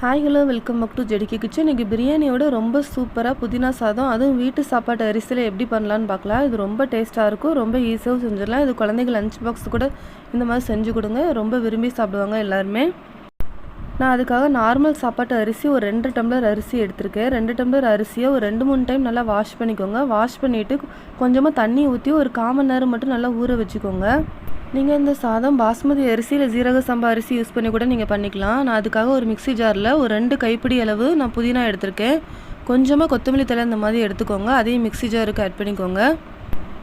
Hi hello welcome back to ஜெடிக்கி kitchen இன்றைக்கி பிரியாணியோட ரொம்ப சூப்பராக புதினா சாதம் அதுவும் வீட்டு சாப்பாட்டு அரிசியில் எப்படி பண்ணலான்னு பார்க்கலாம். இது ரொம்ப டேஸ்ட்டாக இருக்கும் ரொம்ப ஈஸியாகவும் செஞ்சிடலாம். இது குழந்தைங்க லஞ்ச் பாக்ஸ் கூட இந்த மாதிரி செஞ்சு கொடுங்க. ரொம்ப விரும்பி சாப்பிடுவாங்க எல்லாருமே. நான் அதுக்காக நார்மல் சாப்பாட்டு அரிசி ஒரு ரெண்டு டம்ளர் அரிசி எடுத்திருக்கேன். ரெண்டு டம்ளர் அரிசியை ஒரு ரெண்டு மூணு டைம் நல்லா வாஷ் பண்ணிக்கோங்க. வாஷ் பண்ணிவிட்டு கொஞ்சமாக தண்ணி ஊற்றி ஒரு காமன் நேரம் மட்டும் நல்லா ஊற வச்சுக்கோங்க. நீங்கள் இந்த சாதம் பாஸ்மதி அரிசி இல்லை ஜீரக சம்பா அரிசி யூஸ் பண்ணி கூட நீங்கள் பண்ணிக்கலாம். நான் அதுக்காக ஒரு மிக்ஸி ஜாரில் ஒரு ரெண்டு கைப்பிடி அளவு நான் புதினா எடுத்திருக்கேன். கொஞ்சமாக கொத்தமல்லி தலை இந்த மாதிரி எடுத்துக்கோங்க. அதையும் மிக்ஸி ஜாருக்கு ஆட் பண்ணிக்கோங்க.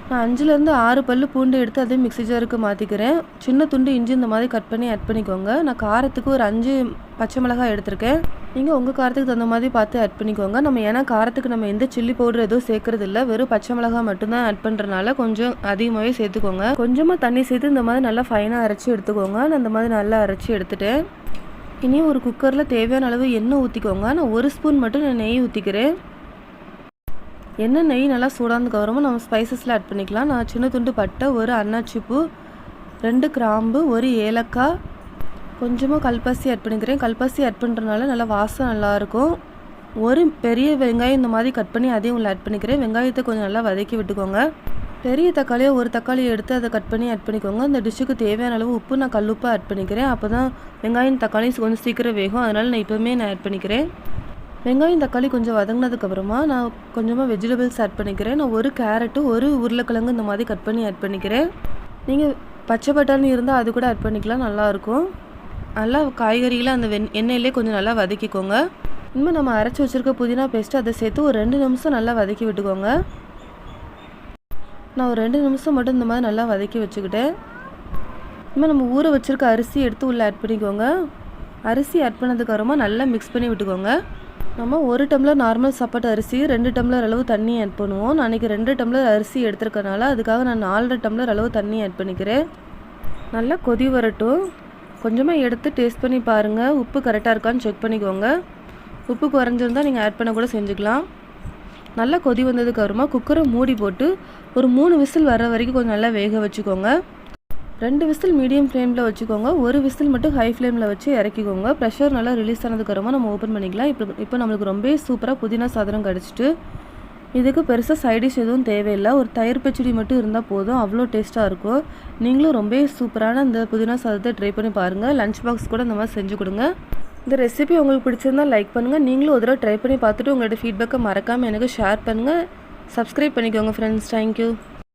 நான் அஞ்சுலேருந்து ஆறு பல் பூண்டு எடுத்து அதையும் மிக்ஸி ஜாருக்கு மாற்றிக்கிறேன் சின்ன துண்டு இஞ்சி இந்த மாதிரி கட் பண்ணி ஆட் பண்ணிக்கோங்க. நான் காரத்துக்கு ஒரு அஞ்சு பச்சை மிளகாய் எடுத்திருக்கேன். நீங்கள் உங்கள் காரத்துக்கு தகுந்த மாதிரி பார்த்து ஆட் பண்ணிக்கோங்க. நம்ம ஏன்னா காரத்துக்கு நம்ம எந்த சில்லி பவுடர் எதுவும் சேர்க்கறது இல்லை. வெறும் பச்சை மிளகாய் மட்டும்தான் ஆட் பண்ணுறனால கொஞ்சம் அதிகமாகவே சேர்த்துக்கோங்க. கொஞ்சமாக தண்ணி சேர்த்து இந்த மாதிரி நல்லா ஃபைனாக அரைச்சி எடுத்துக்கோங்க. நான் இந்த மாதிரி நல்லா அரைச்சி எடுத்துட்டேன். இனி ஒரு குக்கரில் தேவையான அளவு எண்ணெய் ஊற்றிக்கோங்க நான் ஒரு ஸ்பூன் மட்டும் நான் நெய் ஊற்றிக்கிறேன் எண்ணெய் நெய் நல்லா சூடானதுக்கு அப்புறமா நம்ம ஸ்பைசஸில் ஆட் பண்ணிக்கலாம். நான் சின்ன துண்டு பட்டை ஒரு அன்னாச்சிப்பூ ரெண்டு கிராம்பு ஒரு ஏலக்காய். கொஞ்சமாக கல்பாசி ஆட் பண்ணிக்கிறேன். கல்பாசி ஆட் பண்ணுறதுனால நல்லா வாசம் நல்லாயிருக்கும் ஒரு பெரிய வெங்காயம் இந்த மாதிரி கட் பண்ணி அதையும் உள்ள ஆட் பண்ணிக்கிறேன். வெங்காயத்தை கொஞ்சம் நல்லா வதக்கி விட்டுக்கோங்க. பெரிய தக்காளியை ஒரு தக்காளியை எடுத்து அதை கட் பண்ணி ஆட் பண்ணிக்கோங்க. இந்த டிஷ்ஷுக்கு தேவையான அளவு உப்பு நான் கல்லுப்பு ஆட் பண்ணிக்கிறேன். அப்போ தான் வெங்காயம் தக்காளி கொஞ்சம் சீக்கிரம் வேகும். அதனால் நான் இப்போவுமே நான் ஆட் பண்ணிக்கிறேன். வெங்காயம் தக்காளி கொஞ்சம் வதங்கினதுக்கப்புறமா நான் கொஞ்சமாக வெஜிடபிள்ஸ் ஆட் பண்ணிக்கிறேன். நான் ஒரு கேரட்டு ஒரு உருளைக்கிழங்கு இந்த மாதிரி கட் பண்ணி ஆட் பண்ணிக்கிறேன். நீங்கள் பச்சை பட்டாணி இருந்தால் அது கூட ஆட் பண்ணிக்கலாம் நல்லாயிருக்கும் நல்லா காய்கறிகளை அந்த வெண் எண்ணெயிலே கொஞ்சம் நல்லா வதக்கிக்கோங்க. இனிமேல் நம்ம அரைச்சி வச்சுருக்க புதினா பேஸ்ட்டு அதை சேர்த்து ஒரு ரெண்டு நிமிஷம் நல்லா வதக்கி விட்டுக்கோங்க. நான் ஒரு ரெண்டு நிமிஷம் மட்டும் இந்த மாதிரி நல்லா வதக்கி வச்சுக்கிட்டேன். இனிமேல் நம்ம ஊற வச்சுருக்க அரிசி எடுத்து உள்ளே ஆட் பண்ணிக்கோங்க. அரிசி ஆட் பண்ணதுக்கப்புறமா நல்லா மிக்ஸ் பண்ணி விட்டுக்கோங்க. நம்ம ஒரு டம்ளர் நார்மல் சாப்பாட்டு அரிசி ரெண்டு டம்ளர் அளவு தண்ணி ஆட் பண்ணுவோம். நான் அன்றைக்கி ரெண்டு டம்ளர் அரிசி எடுத்துருக்கனால அதுக்காக நான் நாலரை டம்ளர் அளவு தண்ணி ஆட் பண்ணிக்கிறேன். நல்லா கொதி வரட்டும். கொஞ்சமாக எடுத்து டேஸ்ட் பண்ணி பாருங்கள் உப்பு கரெக்டாக இருக்கான்னு செக் பண்ணிக்கோங்க. உப்பு குறைஞ்சிருந்தால் நீங்கள் ஆட் பண்ண கூட செஞ்சுக்கலாம். நல்லா கொதி வந்ததுக்கு அப்புறமா குக்கரை மூடி போட்டு ஒரு மூணு விசில் வர வரைக்கும் கொஞ்சம் நல்லா வேக வச்சுக்கோங்க. ரெண்டு விசில் மீடியம் ஃப்ளேமில் வச்சுக்கோங்க. ஒரு விசில் மட்டும் ஹை ஃப்ளேமில் வச்சு இறக்கிக்கோங்க. ப்ரெஷர் நல்லா ரிலீஸ் ஆனதுக்கப்புறமா நம்ம ஓப்பன் பண்ணிக்கலாம். இப்போ இப்போ நம்மளுக்கு ரொம்ப சூப்பராக புதினா சாதனம் கிடச்சிட்டு இதுக்கு பெருசாக சைடிஷ் எதுவும் தேவையில்லை. ஒரு தயிர் பச்சடி மட்டும் இருந்தால் போதும். அவ்வளோ டேஸ்ட்டாக இருக்கும். நீங்களும் ரொம்ப சூப்பரான இந்த புதினா சாதத்தை ட்ரை பண்ணி பாருங்கள் லஞ்ச் பாக்ஸ் கூட இந்த மாதிரி செஞ்சு கொடுங்க. இந்த ரெசிபி உங்களுக்கு பிடிச்சிருந்தா லைக் பண்ணுங்கள் நீங்களும் ஒரு தடவை ட்ரை பண்ணி பார்த்துட்டு உங்களோட ஃபீட்பேக்கை மறக்காமல் எனக்கு ஷேர் பண்ணுங்கள் சப்ஸ்கிரைப் பண்ணிக்கோங்க ஃப்ரெண்ட்ஸ் தேங்க்யூ